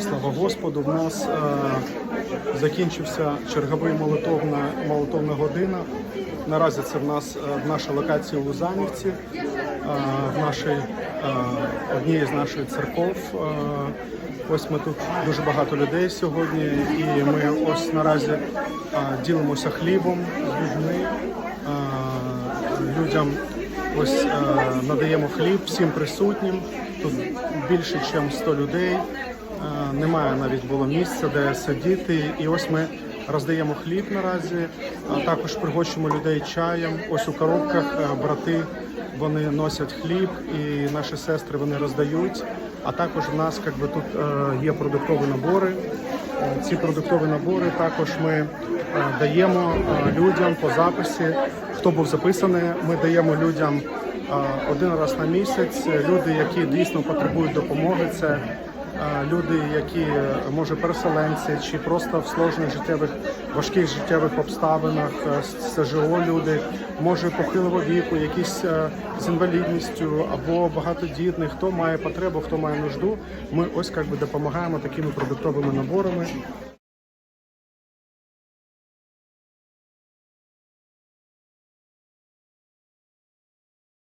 Слава Господу, в нас е, закінчився черговий молитовна, молитовна година. Наразі це в нас е, в нашій локації у Лузанівці, е, в нашій, е, одній з наших церков. Е, ось ми тут дуже багато людей сьогодні, і ми ось наразі е, ділимося хлібом з людьми. Е, людям ось е, надаємо хліб всім присутнім. Тут більше, ніж 100 людей. Е, Немає навіть було місця, де сидіти. І ось ми роздаємо хліб наразі, а також пригощуємо людей чаєм. Ось у коробках е, брати вони носять хліб, і наші сестри вони роздають. А також в нас як би, тут е, є продуктові набори. Ці продуктові набори також ми даємо людям по записі. Хто був записаний, ми даємо людям один раз на місяць. Люди, які дійсно потребують допомоги, це люди, які може переселенці чи просто в сложних життєвих важких життєвих обставинах, е, СЖО люди, може похилого віку, якісь е, з інвалідністю або багатодітних, хто має потребу, хто має нужду. Ми ось би допомагаємо такими продуктовими наборами.